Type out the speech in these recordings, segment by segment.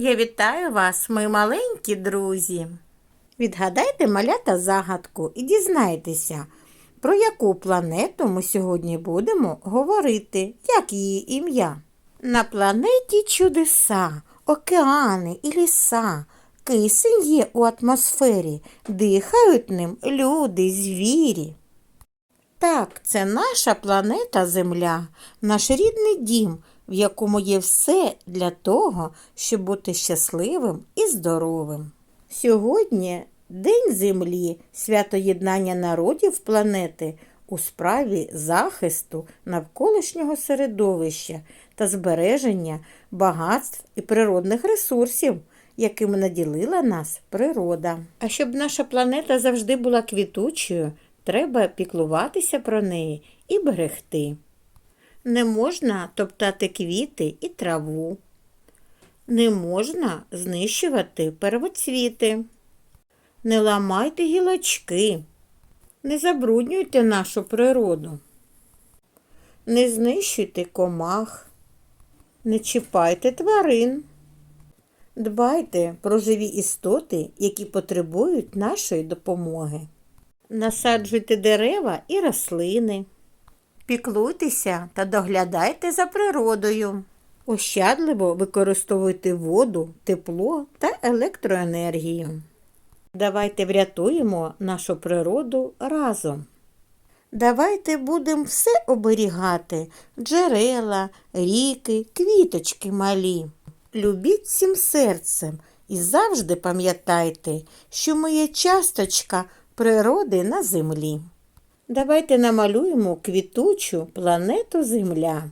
Я вітаю вас, мої маленькі друзі. Відгадайте малята загадку і дізнайтеся, про яку планету ми сьогодні будемо говорити, як її ім'я. На планеті чудеса, океани і ліса. Кисень є у атмосфері, дихають ним люди, звірі. Так, це наша планета Земля, наш рідний дім, в якому є все для того, щоб бути щасливим і здоровим. Сьогодні День Землі, свято єднання народів планети у справі захисту навколишнього середовища та збереження багатств і природних ресурсів, якими наділила нас природа. А щоб наша планета завжди була квітучою, треба піклуватися про неї і берегти. Не можна топтати квіти і траву. Не можна знищувати первоцвіти. Не ламайте гілочки. Не забруднюйте нашу природу. Не знищуйте комах. Не чіпайте тварин. Дбайте про живі істоти, які потребують нашої допомоги. Насаджуйте дерева і рослини. Піклуйтеся та доглядайте за природою. Ощадливо використовуйте воду, тепло та електроенергію. Давайте врятуємо нашу природу разом. Давайте будемо все оберігати джерела, ріки, квіточки малі. Любіть всім серцем і завжди пам'ятайте, що є часточка природи на землі. Давайте намалюємо квітучу планету Земля.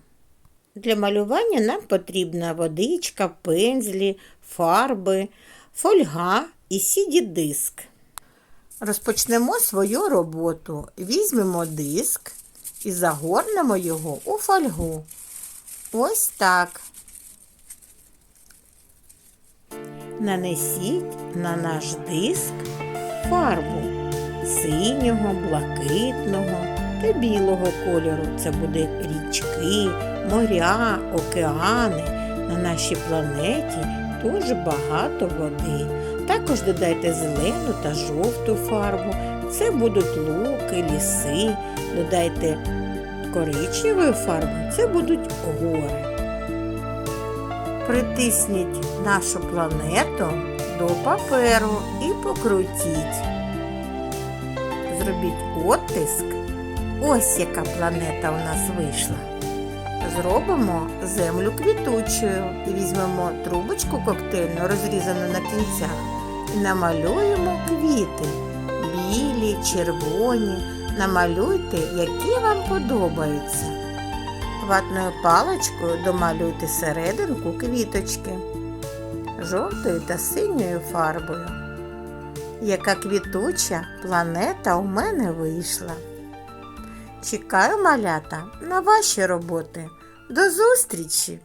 Для малювання нам потрібна водичка, пензлі, фарби, фольга і сіді-диск. Розпочнемо свою роботу. Візьмемо диск і загорнемо його у фольгу. Ось так. Нанесіть на наш диск фарбу синього, блакитного та білого кольору. Це буде річки, моря, океани. На нашій планеті дуже багато води. Також додайте зелену та жовту фарбу. Це будуть луки, ліси. Додайте коричневої фарби, це будуть гори. Притисніть нашу планету до паперу і покрутіть. Зробіть оттиск. Ось яка планета у нас вийшла. Зробимо землю квітучою і візьмемо трубочку коктейльну, розрізану на кінцях, і намалюємо квіти. Білі, червоні. Намалюйте, які вам подобаються. Ватною паличкою домалюйте серединку квіточки жовтою та синьою фарбою. Яка квітуча планета у мене вийшла. Чекаю малята на ваші роботи. До зустрічі!